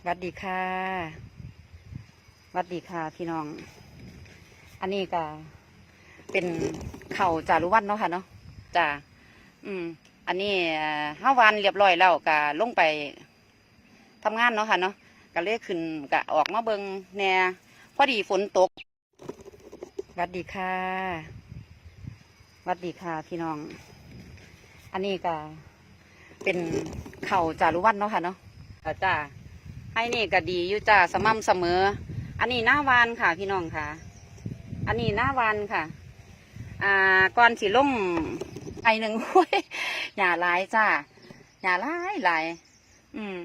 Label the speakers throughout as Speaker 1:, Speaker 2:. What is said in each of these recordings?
Speaker 1: สวัสดีค่ะสวัสดีค่ะพี่น้อง อันนี้ก็เป็นเข่าวจารุวันเนาะค่ะเนาะจ้าอืม อันนี้เอ่อห้าวันเรียบร้อยแล้วก็ลงไปทำงานเนาะค่ะเนาะก็เลยขึ้นก็ออกมาเบิงแหน่พอดีฝนตกสวัสดีค่ะสวัสดีค่ะพี่น้อง อันนี้ก็เป็นเข่าวจารุวันเนาะค่ะเนาะก็จ้า ให้นี่ก็ดีอยู่จ้าสม่ำเสมอ อันนี้หน้าวานค่ะพี่น้องค่ะ อันนี้หน้าวานค่ะ อ่าก่อนสิลงไอหนึ่งห้ยหญ้าลายจ้าหญ้าลายลาย อืม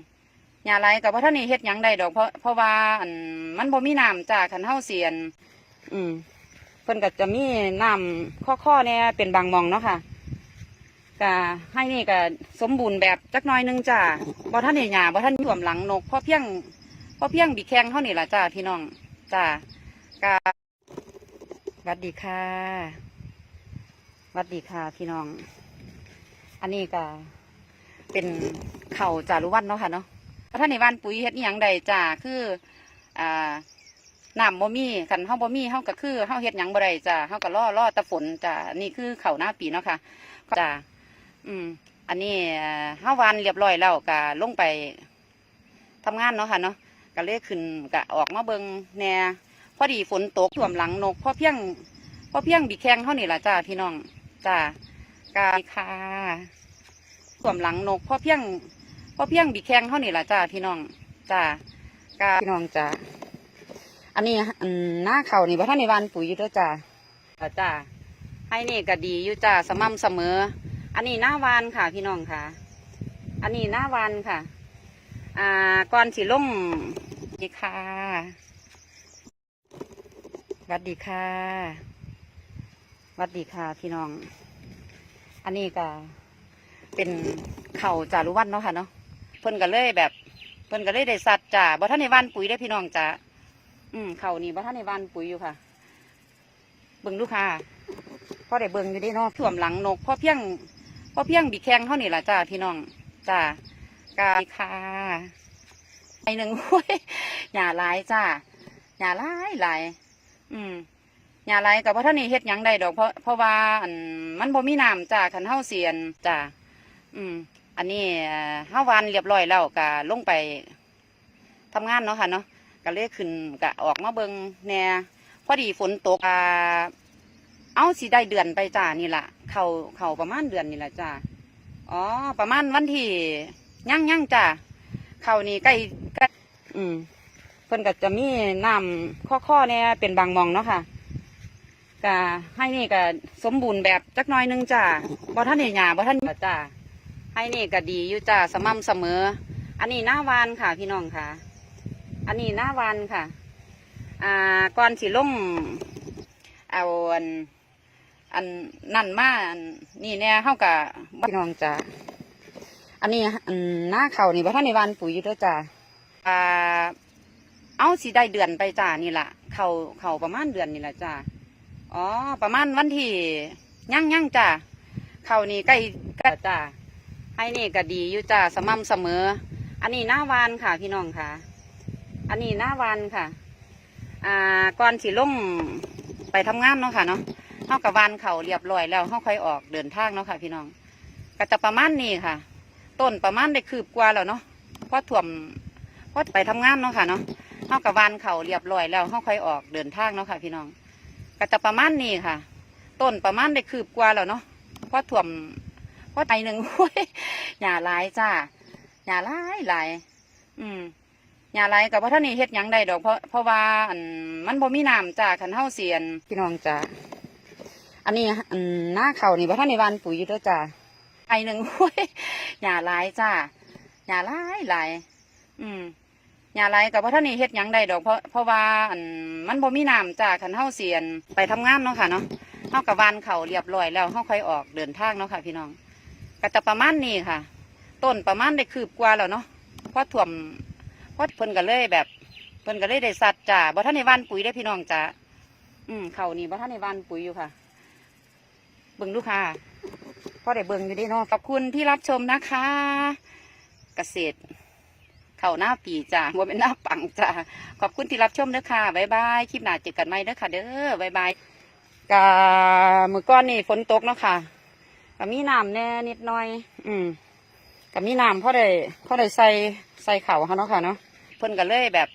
Speaker 1: หญ้าลายกับพ่ท่านนี่เฮ็ดหยังได้ดอกเพราะเพราะว่าอันมันบ่มีน้ำจ้าคันเฮาเสียน อืมเพิ่นก็จะมีน้ำข้อๆเนี่ยเป็นบางมองเนาะค่ะ ก็ให้นี่ก็สมบูรณ์แบบจักหน้อยหนึงจ้าบ่ท่านนี่หยาบ่ท่านท่วมหลังนกเพราะเพียงเพราะเพียงบีแข้งเท่านี่ล่ะจ้าพี่น้องจ้ากาสวัสดีค่ะสวัสดีค่ะพี่น้อง อันนี้ก็เป็นเข่าจารุวันเนาะค่ะเนาะบ่ท่านในบ้านปุ๋ยเฮ็ดอหยังใดจ้าคืออ่าน้ำบ่มีคันเฮาบ่มีเฮาก็คือเฮาเฮ็ดหยังบ่ได้จ้าเฮาก็รอรอแตะฝนจ้านี่คือเข้าวหน้าปีเนาะค่ะจ้า อืม อันนี้เอ่อห้าวันเรียบร้อยแล้วก็ลงไปทำงานเนาะค่ะเนาะก็เลยขึ้นก็ออกมาเบิงแหน่พอดีฝนตกท่วมหลังนกพอเพียงพอเพียงบีแข้งเท่านี้ล่ะจ้าพี่น้องจ้ากาค่ะท่วมหลังนกพอเพียงพอเพียงบีแข้งเท่านี้ล่ะจ้าพี่น้องจ้ากาพี่น้องจ้าอันนี้อันหน้าเขานี่ว่าท่านในวันปุ๋ยอยู่เด้วยจ้าจ้าจ้าให้นี่ก็ดีอยู่จ้าสม่ำเสมอ อันนี้หน้าวานค่ะพี่น้องค่ะ อันนี้หน้าวานค่ะ อ่าก่อนสิลงดีค่ะสวัสดีค่ะสวัสดีค่ะพี่น้อง อันนี้ก็เป็นเข่าจารุวันเนาะค่ะเนาะเพิ่นก็เลยแบบ เพิ่นก็เลยได้สัตว์จ้าบ่ท่านในวานปุ๋ยได้พี่น้องจ้าอืมเข่านี่บ่ท่านในวานปุ๋ยอยู่ค่ะเบิ่งดูค่ะพอได้เบิ่งอยู่ด้เนาะท่วมหลังนกพอเพียง พอเพียงบีแข้งเท่านี่ล่ะจ้าพี่น้องจ้ากาค่ะไอหนึ่งห้วยหญ้าลายจ้าหญ้าลายลายอืมหญ้าลายกับพ่ท่านนี่เฮ็ดยังได้ดอกเพราะเพราะว่าอันมันบ่มีน้ำจ้าคันเฮาเสียนจ้าอืม อันนี้เอ่อห้าวันเรียบร้อยแล้วก็ลงไปทำงานเนาะค่ะเนาะก็เลยขึ้นก็ออกมาเบิงแน่พอดีฝนตกอ่า เอาสิได้เดือนไปจ้านี่ละเขาเขาประมาณเดือนนี่ละจ้าอ๋อ ประมาณวันที่ย่างย่างจ้าเขานี่ใกล้ใกล้อืมเพิ่นก็จะมีน้ำข้อข้อเนี่ยเป็นบางมองเนาะค่ะก็ให้นี่ก็สมบูรณ์แบบจักน้อยหนึงจ้าบ่ท่านเนี่หยาบ่ท่านจ้าให้นี่ก็ดีอยู่จ้าสม่ำเสมอ อันนี้หน้าวานค่ะ พี่น้องค่ะ อันนี้หน้าวานค่ะ อ่าก่อนสิลงเอา อันอันนั่นมาอันนี่เนี่ยเข้ากับบ้านน้องจ้าอันนี้อันหน้าเขานี่ว่าท่านในวันปุ๋ยอยู่เด้วยจ้าอ่าเอาสิได้เดือนไปจ้านี่ละเขาเขาประมาณเดือนนี่ละจ้าอ๋อ ประมาณวันที่ย่างย่างจ้าเขานี่ใกล้ใกล้จ้าให้นี่ก็ดีอยู่จ้าสม่ำเสมอ อันนี้หน้าวานค่ะพี่น้องค่ะ อันนี้หน้าวานค่ะ อ่าก่อนสิลงไปทำงานเนาะค่ะเนาะ เฮากับวานเขาเรียบร้อยแล้วเฮาค่อยออกเดินทางเนาะค่ะ พี่น้องก็จะประมาณนี้ค่ะ ต้นประมาณได้คืบกว่าแล้วเนาะเพราะถ่วมเพราะไปทำงานเนาะค่ะเนาะเฮากับวานเขาเรียบร้อยแล้วเฮาค่อยออกเดินทางเนาะค่ะ พี่น้องก็จะประมาณนี้ค่ะ ต้นประมาณได้คืบกว่าแล้วเนาะเพราะถ่วมเพราะไอหนึ่งห้วยหญ้าลายจ้าหญ้าลายหลายอืมหญ้าหลายกับพ่ท่านนี่เฮ็ดยังได้ดอกเพราะเพราะว่าอันมันบ่มีน้ำจ้าคันเฮาเสียนพี่น้องจ้า อันนี้หน้าเขานี่ว่าท่านในวันปุ๋ยอยู่ด้วยจ้าไอหนึ่งห้วยหญ้าลายจ้าหญ้าลายลาย อืมหญ้าลายกับว่าท่านนี่เฮ็ดยังได้ดอกเพราะเพราะว่าอันมันบ่มีน้ำจ้าคันเฮาเสียนไปทำงานเนาะค่ะเนาะเฮากับวานเขาเรียบร้อยแล้วเฮาค่อยออกเดินทางเนาะค่ะ พี่น้องก็จะประมาณนี้ค่ะ ต้นประมาณได้คืบกว่าแล้วเนาะเพราะถ่วมเพราะเพิ่นก็เลยแบบเพิ่นก็เลยได้สัตว์จ้าบ่ท่านในวันปุ๋ยได้พี่น้องจ้าอืมเขานี่บ่ท่านในวันปุ๋ยอยู่ค่ะ เบิ่งลูกค่ะพ่อได้เบิ่งอยู่เดีเนาะขอบคุณที่รับชมนะคะ เกษตรเข้าหน้าปีจ้าว่เป็นหน้าปังจ้าขอบคุณที่รับชมเด้อค่ะบ๊ายบายคลิปหน้าเจอกันใหม่เด้อค่ะ เด้อบ๊ายบายกะมือก้อนนี่ฝนตกเนาะค่ะก็มีน้ำแน่นิดหน่อย อืมก็มีน้ำพราะได้พราะได้ใส่ใส่เข่าเขาเนาะค่ะเนาะเพิ่นก็เลยแบบ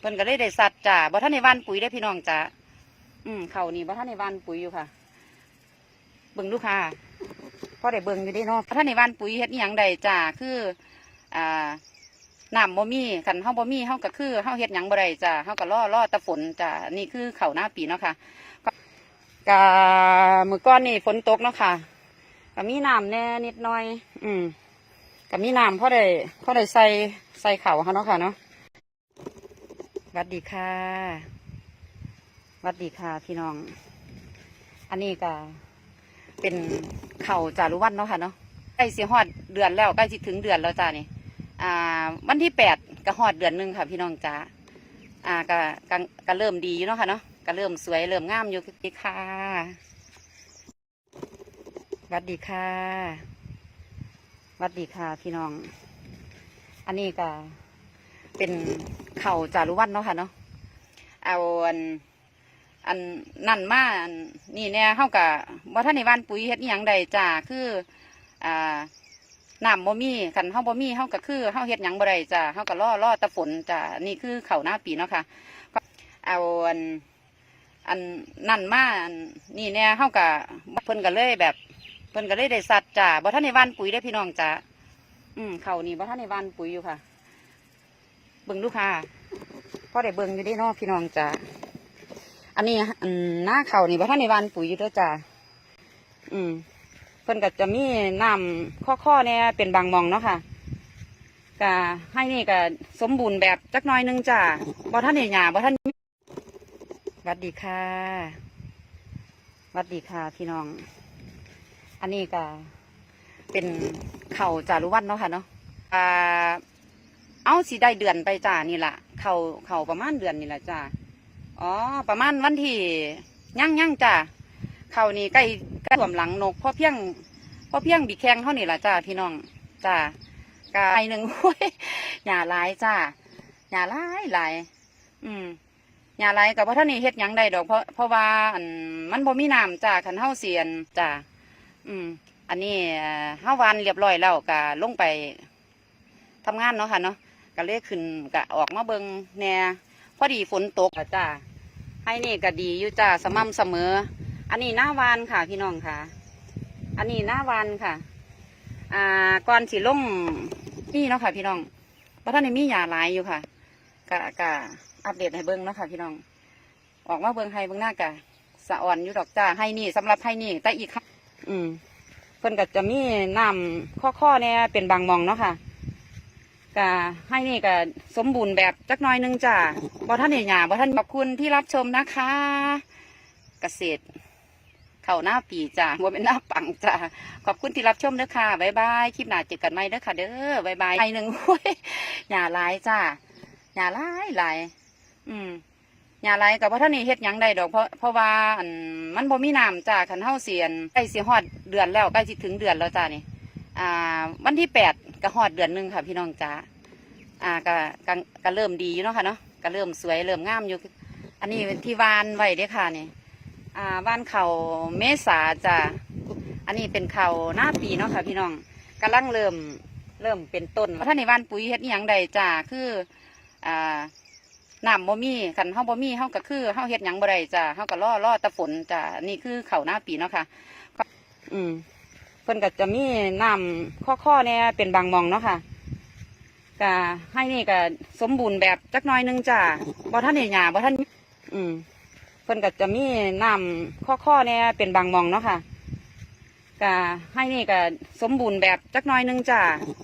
Speaker 1: เพิ่นก็เลยได้สัตว์จ้าบ่ท่านในบ้านปุ๋ยได้พี่น้องจ้าอืมเข่านี่บ่ท่านในบ้านปุ๋ยอยู่ค่ะ บิ่งลูกค้าพอได้เบิ่งอยู่เด้เนาะท่านในบ้านปุ๋ยเฮ็ดอีหยังใดจ้าคืออ่าน้ำบ่มีคันเฮาบ่มีเฮาก็คือเฮาเฮ็ดหยังบ่ได้จ้าเฮาก็รอรอแตะฝนจ้านี่คือเข้าหน้าปีเนาะค่ะกะมื้อก่อนนี่ฝนตกเนาะค่ะก็มีน้ำแน่นิดหน่อย อืมก็มีน้ำพอได้พอได้ใส่ใส่เข้าเขาเนาะค่ะเนาะสวัสดีค่ะสวัสดีค่ะพี่น้อง อันนี้ก็ เป็นเข่าจารุวันเนาะค่ะเนาะใกล้สิฮอดเดือนแล้วใกล้สิถึงเดือนแล้วจ้านี่อ่าวันที่แปดก็ฮอดเดือนหนึ่งค่ะ พี่น้องจ้าอ่าก็ก็ก็เริ่มดีอยู่เนาะค่ะเนาะก็เริ่มสวยเริ่มงามอยู่ค่ะสวัสดีค่ะสวัสดีค่ะพี่น้อง อันนี้ก็เป็นเข่าจารุวันเนาะค่ะเนาะเอา อันนั่นมาอันนี่เนี่ยเฮากับว่าท่านในบ้านปุ๋ยเฮ็ดอหยังใดจ้าคืออ่าน้ำบ่มีคันเฮาบ่มีเฮาก็คือเฮาเฮ็ดหยังบ่ได้จ้าเฮาก็รอรอตะฝนจ้านี่คือเข้าหน้าปีเนาะค่ะก็เอาอันอันนั่นมาอันนี่เนี่ยเฮากับเพิ่นก็เลยแบบเพิ่นก็เลยได้สัตว์จ้าบ่ท่านในบ้านปุ๋ยได้พี่น้องจ้าอืมข้านี่บ่ท่านในบ้านปุ๋ยอยู่ค่ะ เบิ่งลูกค้าพอได้เบิ่งอยู่เด้เนาะพี่น้องจ้า อันนี้อันหน้าเขานี่บ่ท่านในบ้านปุ๋ยอยู่ด้อจ้าอืมเพิ่นก็จะมีน้ำข้อๆเนี่ยเป็นบางมองเนาะค่ะก็ให้นี่ก็สมบูรณ์แบบจักน้อยหนึงจ้าบ่ท่านในหยาบ่ท่านสวัสดีค่ะสวัสดีค่ะพี่น้อง อันนี้ก็เป็นเข่าจารุวันเนาะค่ะเนาะอ่าเอาสิได้เดือนไปจ้านี่แหละเขาเข่าประมาณเดือนนี่แหละจ้า อ๋อ ประมาณวันที่ย่างย่างจ้าเขานี่ใกล้ใกล้ถ่วมหลังนกเพราะเพียงเพราะเพียงบีแข้งเท่านี่ละจ้าพี่น้องจ้ากาไอหนึ่งโอ้ยหยาหลายจ้าหยาหลายหลายอืมหยาหลายกับเพราะท่านี่เฮ็ดยังได้ดอกเพราะเพราะว่าอันมันบ่มีน้ำจ้าขันเฮาเสียนจ้าอืม อันนี้เอ่าวานเรียบร้อยแล้วก็ลงไปทำงานเนาะค่ะเนาะก็เลยขึ้นก็ออกมาเบิงแหน่ พอดีฝนตกอะจ้าให้นี่ก็ดีอยู่จ้าสม่ำเสมอ อันนี้หน้าวานค่ะพี่น้องค่ะ อันนี้หน้าวานค่ะ อ่าก่อนสิลงนี่เนาะค่ะ พี่น้องเพราะท่านนี้มีหยาหลายอยู่ค่ะกะกะอัปเดตให้เบิ้งเนาะค่ะ พี่น้อง ออกมาเบิ้งให้เบิ้งหน้ากะสะอ่อนอยู่ดอกจ้าให้นี่สำหรับให้นี่ แต่อีกค่ะ อืมเพิ่นก็จะมีน้ำข้อๆเนี่ยเป็นบางมองเนาะค่ะ ก็ให้นี่ก็สมบูรณ์แบบจักน้อยหนึงจ้าบ่ท่านเนี่ยหยาบ่ท่านขอบคุณที่รับชมนะคะ เกษตรเข้าหน้าปีจ้าว่าเป็นหน้าปังจ้าขอบคุณที่รับชมเด้อค่ะบ๊ายบายคลิปหน้าเจอกันใหม่เด้อค่ะ เด้อบ๊ายบายไอหนึ่งโอ้ยหยาลายจ้าหยาลายลายอืมหยาลายกับว่าท่านนี่เฮ็ดหยังได้ดอกเพราะเพราะว่าอันมันบ่มีน้ำจ้าคันเฮาเสียนใกล้สิฮอดเดือนแล้วใกล้สิถึงเดือนแล้วจ้านี่ อ่าวันที่แปดก็ฮอดเดือนหนึ่งค่ะ พี่น้องจ้าอ่าก็กก็เริ่มดีอยู่เนาะค่ะเนาะก็เริ่มสวยเริ่มงามอยู่ อันนี้ที่วานไว้เด้อค่ะนี่อ่าวานเขาเมษาจ้ะอันนี้เป็นเขาหน้าปีเนาะค่ะ พี่น้องกำลังเริ่มเริ่มเป็นต้นถ้าในวานปุ๋ยเฮ็ดอหยังใดจ้าคืออ่าน้ำบ่มีคันเฮาบ่มีเฮาก็คือเฮาเฮ็ดหยังบ่ได้จ้าเฮาก็รอรอตะฝนจ้านี่คือเขาหน้าปีเนาะค่ะ อืม พิ่นก็จะมีน้ำข้อๆเนี่ยเป็นบางมองเนาะค่ะก็ให้นี่ก็สมบูรณ์แบบจักน้อยหนึงจ้าบ่ท่านเนี่ยหยาบ่ท่านอืมเพิ่นก็จะมีน้ำข้อๆเนี่ยเป็นบางมองเนาะค่ะก็ให้นี่ก็สมบูรณ์แบบจักน้อยหนึงจ้า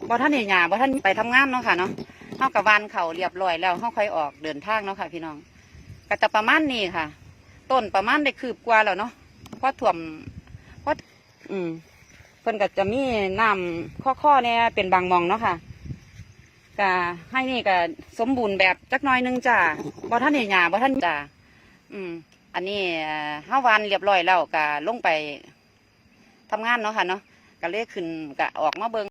Speaker 1: บ่ท่านเนี่ยหยาบ่ท่านไปทำงานเนาะค่ะเนาะเฮากับวานเขาเรียบร้อยแล้วเฮาค่อยออกเดินทางเนาะค่ะ พี่น้องก็จะประมาณนี้ค่ะ ต้นประมาณได้คืบกว่าแล้วเนาะเพราะถ่วมเพราะอืม เพิ่นก็จะมีน้ำข้อๆเนี่ยเป็นบางมองเนาะค่ะก็ให้นี่ก็สมบูรณ์แบบจักน้อยนึงจ้าบ่ท่านเนี่ยหยาบ่ท่านจ้าอืม อันนี้ห้าวันเรียบร้อยแล้วก็ลงไปทำงานเนาะค่ะเนาะก็เลยขึ้นก็ออกมาเบิง